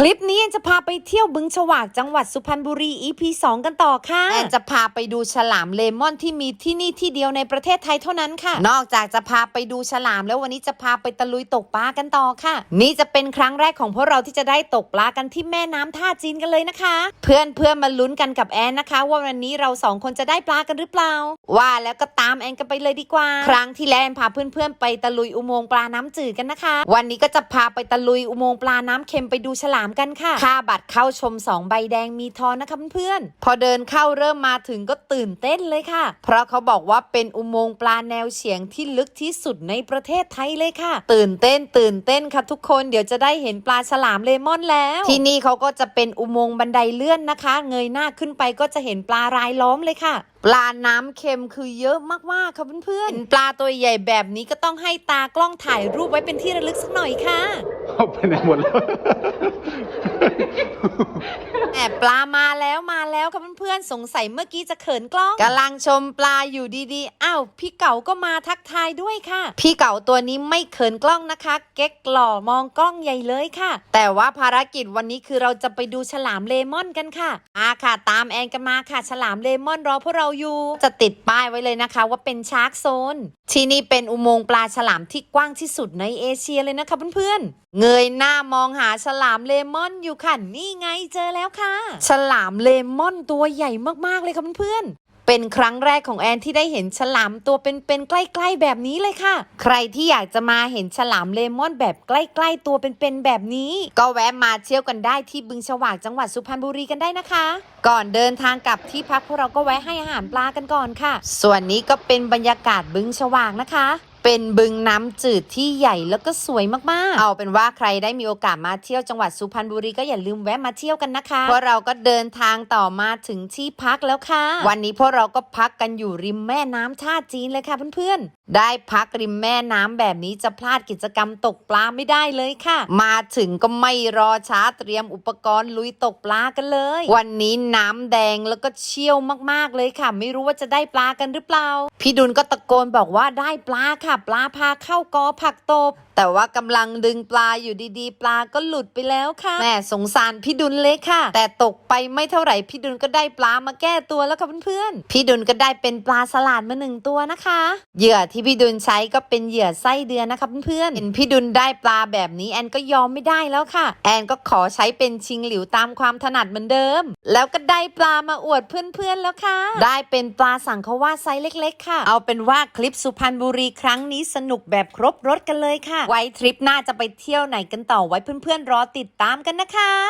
คลิปนี้แอนจะพาไปเที่ยวบึงฉวากจังหวัดสุพรรณบุรี EP 2 กันต่อค่ะแอนจะพาไปดูฉลามเลมอนที่มีที่นี่ที่เดียวในประเทศไทยเท่านั้นค่ะ นอกจากจะพาไปดูฉลามแล้ววันนี้จะพาไปตะลุยตกปลากันต่อค่ะ นี่จะเป็นครั้งแรกของพวกเราที่จะได้ตกปลากันที่แม่น้ำท่าจีนกันเลยนะคะ เพื่อนเพื่อนๆมาลุ้นกันกับแอนนะคะ ว่าวันนี้เราสองคนจะได้ปลากันหรือเปล่า ว่าแล้วก็ตามแอนกันไปเลยดีกว่า ครั้งที่แล้วแอนพาเพื่อนๆไปตะลุยอุโมงค์ปลาน้ำจืดกันนะคะ วันนี้ก็จะพาไปตะลุยอุโมงค์ปลาน้ำเค็มไปดูฉลามกันค่ะค่าบัตรเข้าชม 2 ใบแดงมีทอนนะคะเพื่อนๆ พอเดินเข้าเริ่มมาถึงก็ตื่นเต้นเลยค่ะ เพราะเขาบอกว่าเป็นอุโมงค์ปลาแนวเฉียงที่ลึกที่สุดในประเทศไทยเลยค่ะ ตื่นเต้นตื่นเต้นค่ะทุกคนเดี๋ยวจะได้เห็นปลาฉลามเลมอนแล้ว ที่นี่เขาก็จะเป็นอุโมงค์บันไดเลื่อนนะคะ เงยหน้าขึ้นไปก็จะเห็นปลารายล้อมเลยค่ะ ปลาน้ำเค็มคือเยอะมากๆค่ะเพื่อนๆเห็นปลาตัวใหญ่แบบนี้ก็ต้องให้ตากล้องถ่ายรูปไว้เป็นที่ระลึกสักหน่อยค่ะเอาไปไหนหมดแล้ว แอบปลามาแล้วมาแล้วค่ะเพื่อนๆสงสัยเมื่อกี้จะเขินกล้องกำลังชมปลาอยู่ดีๆอ้าวพี่เก๋าก็มาทักทายด้วยค่ะ พี่เก๋าตัวนี้ไม่เขินกล้องนะคะ เก๊กหล่อมองกล้องใหญ่เลยค่ะ แต่ว่าภารกิจวันนี้คือเราจะไปดูฉลามเลมอนกันค่ะอาค่ะ ตามแอนกันมาค่ะ ฉลามเลมอนรอพวกเราอยู่จะติดป้ายไว้เลยนะคะ ว่าเป็นชาร์กโซนที่นี่เป็นอุโมงค์ปลาฉลามที่กว้างที่สุดในเอเชียเลยนะคะเพื่อนๆเงยหน้ามองหาฉลามเลมอนอยู่ค่ะนี่ไงเจอแล้วค่ะฉลามเลมอนตัวใหญ่มากๆเลยค่ะเพื่อนๆเป็นครั้งแรกของแอนที่ได้เห็นฉลามตัวเป็นๆใกล้ๆแบบนี้เลยค่ะ ใครที่อยากจะมาเห็นฉลามเลมอนแบบใกล้ๆตัวเป็นๆแบบนี้ ก็แวะมาเที่ยวกันได้ที่บึงฉวากจังหวัดสุพรรณบุรีกันได้นะคะ ก่อนเดินทางกลับที่พักพวกเราก็แวะให้อาหารปลากันก่อนค่ะ ส่วนนี้ก็เป็นบรรยากาศบึงฉวากนะคะ เป็นบึงน้ำจืดที่ใหญ่แล้วก็สวยมากๆ เอาเป็นว่าใครได้มีโอกาสมาเที่ยวจังหวัดสุพรรณบุรีก็อย่าลืมแวะมาเที่ยวกันนะคะ เพราะเราก็เดินทางต่อมาถึงที่พักแล้วค่ะ วันนี้พวกเราก็พักกันอยู่ริมแม่น้ำท่าจีนเลยค่ะเพื่อนๆ ได้พักริมแม่น้ำแบบนี้จะพลาดกิจกรรมตกปลาไม่ได้เลยค่ะ มาถึงก็ไม่รอช้าเตรียมอุปกรณ์ลุยตกปลากันเลย วันนี้น้ำแดงแล้วก็เชี่ยวมากๆเลยค่ะ ไม่รู้ว่าจะได้ปลากันหรือเปล่า พี่ดุลก็ตะโกนบอกว่าได้ปลาค่ะปลาพาเข้ากอผักตบ แต่ว่ากำลังดึงปลาอยู่ดีๆ ปลาก็หลุดไปแล้วค่ะแม่สงสารพี่ดุลเลยค่ะ แต่ตกไปไม่เท่าไหร่พี่ดุลก็ได้ปลามาแก้ตัวแล้วค่ะเพื่อนๆพี่ดุลก็ได้เป็นปลาสลัดมาหนึ่งตัวนะคะ เหยื่อที่พี่ดุลใช้ก็เป็นเหยื่อไส้เดือนนะคะเพื่อนๆเห็นพี่ดุลได้ปลาแบบนี้แอนก็ยอมไม่ได้แล้วค่ะ แอนก็ขอใช้เป็นชิงหลิวตามความถนัดเหมือนเดิม แล้วก็ได้ปลามาอวดเพื่อนๆแล้วค่ะ ได้เป็นปลาสังขว่าไซส์เล็ก ๆ ค่ะ เอาเป็นว่าคลิปสุพรรณบุรีครั้งงนี้สนุกแบบครบรถกันเลยค่ะ ไว้ทริปหน้าจะไปเที่ยวไหนกันต่อไว้เพื่อนๆรอติดตามกันนะคะ